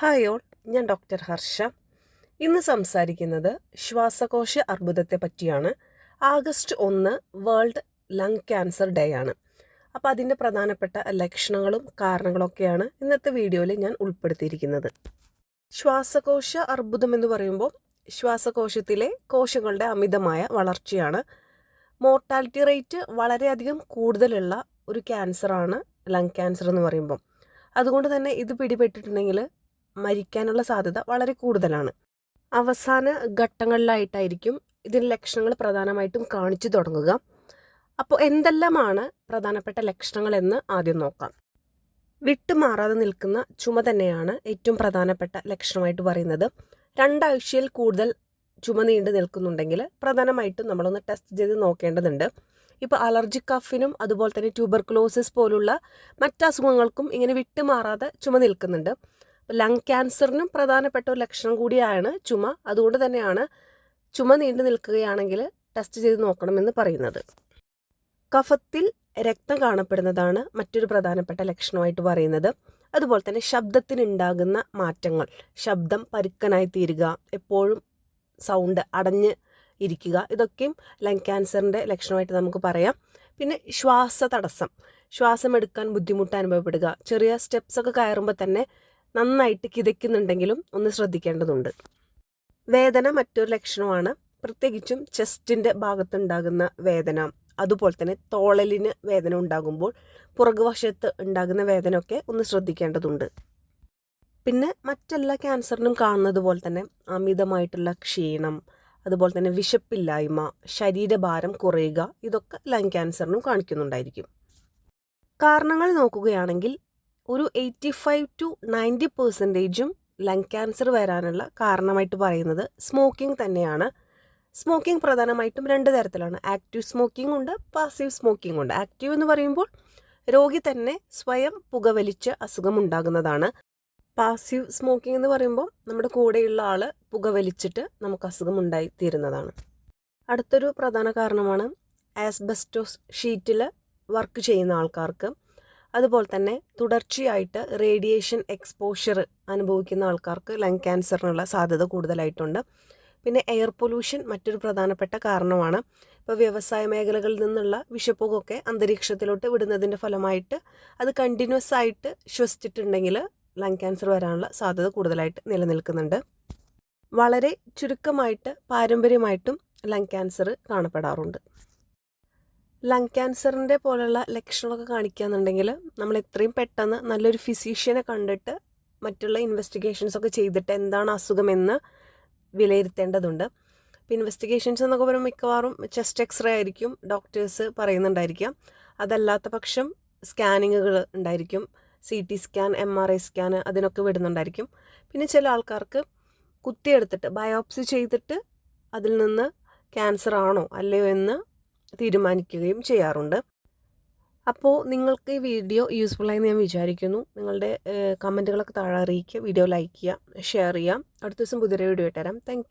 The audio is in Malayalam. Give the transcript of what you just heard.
ഹായ് ഓൾ ഞാൻ ഡോക്ടർ ഹർഷ. ഇന്ന് സംസാരിക്കുന്നത് ശ്വാസകോശ അർബുദത്തെ പറ്റിയാണ്. ആഗസ്റ്റ് ഒന്ന് വേൾഡ് ലങ് ക്യാൻസർ ഡേ ആണ്. അപ്പോൾ അതിന്റെ പ്രധാനപ്പെട്ട ലക്ഷണങ്ങളും കാരണങ്ങളൊക്കെയാണ് ഇന്നത്തെ വീഡിയോയിൽ ഞാൻ ഉൾപ്പെടുത്തിയിരിക്കുന്നത്. ശ്വാസകോശ അർബുദം എന്ന് പറയുമ്പോൾ ശ്വാസകോശത്തിലെ കോശങ്ങളുടെ അമിതമായ വളർച്ചയാണ്. മോർട്ടാലിറ്റി റേറ്റ് വളരെയധികം കൂടുതലുള്ള ഒരു ക്യാൻസറാണ് ലങ് ക്യാൻസർ എന്ന് പറയുമ്പോൾ. അതുകൊണ്ട് തന്നെ ഇത് പിടിപെട്ടിട്ടുണ്ടെങ്കിൽ മരിക്കാനുള്ള സാധ്യത വളരെ കൂടുതലാണ്. അവസാന ഘട്ടങ്ങളിലായിട്ടായിരിക്കും ഇതിന്റെ ലക്ഷണങ്ങൾ പ്രധാനമായിട്ടും കാണിച്ചു തുടങ്ങുക. അപ്പോൾ എന്തെല്ലാമാണ് പ്രധാനപ്പെട്ട ലക്ഷണങ്ങളെന്ന് ആദ്യം നോക്കാം. വിട്ടുമാറാതെ നിൽക്കുന്ന ചുമ തന്നെയാണ് ഏറ്റവും പ്രധാനപ്പെട്ട ലക്ഷണമായിട്ട് പറയുന്നത്. രണ്ടാഴ്ചയിൽ കൂടുതൽ ചുമ നീണ്ടു നിൽക്കുന്നുണ്ടെങ്കിൽ പ്രധാനമായിട്ടും നമ്മളൊന്ന് ടെസ്റ്റ് ചെയ്ത് നോക്കേണ്ടതുണ്ട്. ഇപ്പോൾ അലർജി കഫിനും അതുപോലെ തന്നെ ട്യൂബർക്ലോസിസ് പോലുള്ള മറ്റസുഖങ്ങൾക്കും ഇങ്ങനെ വിട്ടുമാറാതെ ചുമ നിൽക്കുന്നുണ്ട്. ലങ് ക്യാൻസറിനും പ്രധാനപ്പെട്ട ഒരു ലക്ഷണം കൂടിയാണ് ചുമ. അതുകൊണ്ട് തന്നെയാണ് ചുമ നീണ്ടു നിൽക്കുകയാണെങ്കിൽ ടെസ്റ്റ് ചെയ്ത് നോക്കണമെന്ന് പറയുന്നത്. കഫത്തിൽ രക്തം കാണപ്പെടുന്നതാണ് മറ്റൊരു പ്രധാനപ്പെട്ട ലക്ഷണമായിട്ട് പറയുന്നത്. അതുപോലെ തന്നെ ശബ്ദത്തിനുണ്ടാകുന്ന മാറ്റങ്ങൾ. ശബ്ദം പരുക്കനായി തീരുക എപ്പോഴും സൗണ്ട് അടഞ്ഞ് ഇരിക്കുക ഇതൊക്കെയും ലങ് ക്യാൻസറിന്റെ ലക്ഷണമായിട്ട് നമുക്ക് പറയാം. പിന്നെ ശ്വാസ തടസ്സം ശ്വാസം എടുക്കാൻ ബുദ്ധിമുട്ട് അനുഭവപ്പെടുക. ചെറിയ സ്റ്റെപ്സൊക്കെ കയറുമ്പോൾ തന്നെ നന്നായിട്ട് കിതയ്ക്കുന്നുണ്ടെങ്കിലും ഒന്ന് ശ്രദ്ധിക്കേണ്ടതുണ്ട്. വേദന മറ്റൊരു ലക്ഷണമാണ്. പ്രത്യേകിച്ചും ചെസ്റ്റിന്റെ ഭാഗത്തുണ്ടാകുന്ന വേദന. അതുപോലെ തന്നെ തോളലിന് വേദന ഉണ്ടാകുമ്പോൾ പുറകുവശത്ത് ഉണ്ടാകുന്ന വേദനയൊക്കെ ഒന്ന് ശ്രദ്ധിക്കേണ്ടതുണ്ട്. പിന്നെ മറ്റെല്ലാ ക്യാൻസറിനും കാണുന്നത് പോലെ തന്നെ അമിതമായിട്ടുള്ള ക്ഷീണം അതുപോലെ തന്നെ വിശപ്പില്ലായ്മ ശരീരഭാരം കുറയുക ഇതൊക്കെ ലങ് ക്യാൻസറിനും കാണിക്കുന്നുണ്ടായിരിക്കും. കാരണങ്ങൾ നോക്കുകയാണെങ്കിൽ ഒരു എയ്റ്റി ഫൈവ് ടു നയന്റി പെർസെന്റേജും ലങ് ക്യാൻസർ വരാനുള്ള കാരണമായിട്ട് പറയുന്നത് സ്മോക്കിംഗ് തന്നെയാണ്. സ്മോക്കിംഗ് പ്രധാനമായിട്ടും രണ്ട് തരത്തിലാണ്. ആക്റ്റീവ് സ്മോക്കിംഗ് ഉണ്ട് പാസീവ് സ്മോക്കിംഗ് ഉണ്ട്. ആക്റ്റീവ് എന്ന് പറയുമ്പോൾ രോഗി തന്നെ സ്വയം പുകവലിച്ച് അസുഖം ഉണ്ടാകുന്നതാണ്. പാസീവ് സ്മോക്കിംഗ് എന്ന് പറയുമ്പോൾ നമ്മുടെ കൂടെയുള്ള ആൾ പുകവലിച്ചിട്ട് നമുക്ക് അസുഖം ഉണ്ടായി തീരുന്നതാണ്. അടുത്തൊരു പ്രധാന കാരണമാണ് ആസ്ബസ്റ്റോസ് ഷീറ്റിൽ വർക്ക് ചെയ്യുന്ന ആൾക്കാർക്ക്. അതുപോലെ തന്നെ തുടർച്ചയായിട്ട് റേഡിയേഷൻ എക്സ്പോഷർ അനുഭവിക്കുന്ന ആൾക്കാർക്ക് ലങ് ക്യാൻസറിനുള്ള സാധ്യത കൂടുതലായിട്ടുണ്ട്. പിന്നെ എയർ പൊല്യൂഷൻ മറ്റൊരു പ്രധാനപ്പെട്ട കാരണമാണ്. ഇപ്പോൾ വ്യവസായ മേഖലകളിൽ നിന്നുള്ള വിഷപ്പുകൊക്കെ അന്തരീക്ഷത്തിലോട്ട് വിടുന്നതിന്റെ ഫലമായിട്ട് അത് കണ്ടിന്യൂസ് ആയിട്ട് ശ്വസിച്ചിട്ടുണ്ടെങ്കിൽ ലങ് ക്യാൻസർ വരാനുള്ള സാധ്യത കൂടുതലായിട്ട് നിലനിൽക്കുന്നുണ്ട്. വളരെ ചുരുക്കമായിട്ട് പാരമ്പര്യമായിട്ടും ലങ് ക്യാൻസർ കാണപ്പെടാറുണ്ട്. ലങ് ക്യാൻസറിന്റെ പോലുള്ള ലക്ഷണമൊക്കെ കാണിക്കുകയെന്നുണ്ടെങ്കിൽ നമ്മൾ എത്രയും പെട്ടെന്ന് നല്ലൊരു ഫിസീഷ്യനെ കണ്ടിട്ട് മറ്റുള്ള ഇൻവെസ്റ്റിഗേഷൻസ് ഒക്കെ ചെയ്തിട്ട് എന്താണ് അസുഖമെന്ന് വിലയിരുത്തേണ്ടതുണ്ട്. ഇപ്പം ഇൻവെസ്റ്റിഗേഷൻസ് എന്നൊക്കെ പറയുമ്പോൾ മിക്കവാറും ചെസ്റ്റ് എക്സ്റേ ആയിരിക്കും ഡോക്ടേഴ്സ് പറയുന്നുണ്ടായിരിക്കാം. അതല്ലാത്ത പക്ഷം സ്കാനിങ്ങുകൾ ഉണ്ടായിരിക്കും. C T scan M R I scan അതിനൊക്കെ വിടുന്നുണ്ടായിരിക്കും. പിന്നെ ചില ആൾക്കാർക്ക് കുത്തിയെടുത്തിട്ട് ബയോപ്സി ചെയ്തിട്ട് അതിൽ നിന്ന് ക്യാൻസർ ആണോ അല്ലയോ എന്ന് തീരുമാനിക്കുകയും ചെയ്യാറുണ്ട്. അപ്പോൾ നിങ്ങൾക്ക് ഈ വീഡിയോ യൂസ്ഫുൾ യൂസ്ഫുള്ളായി ഞാൻ വിചാരിക്കുന്നു. നിങ്ങളുടെ കമന്റുകളൊക്കെ താഴെ അറിയിക്കുക. വീഡിയോ ലൈക്ക് ചെയ്യുക ഷെയർ ചെയ്യുക. അടുത്ത ദിവസം പുതിയൊരു വീഡിയോ ഇട്ടുതരാം താങ്ക്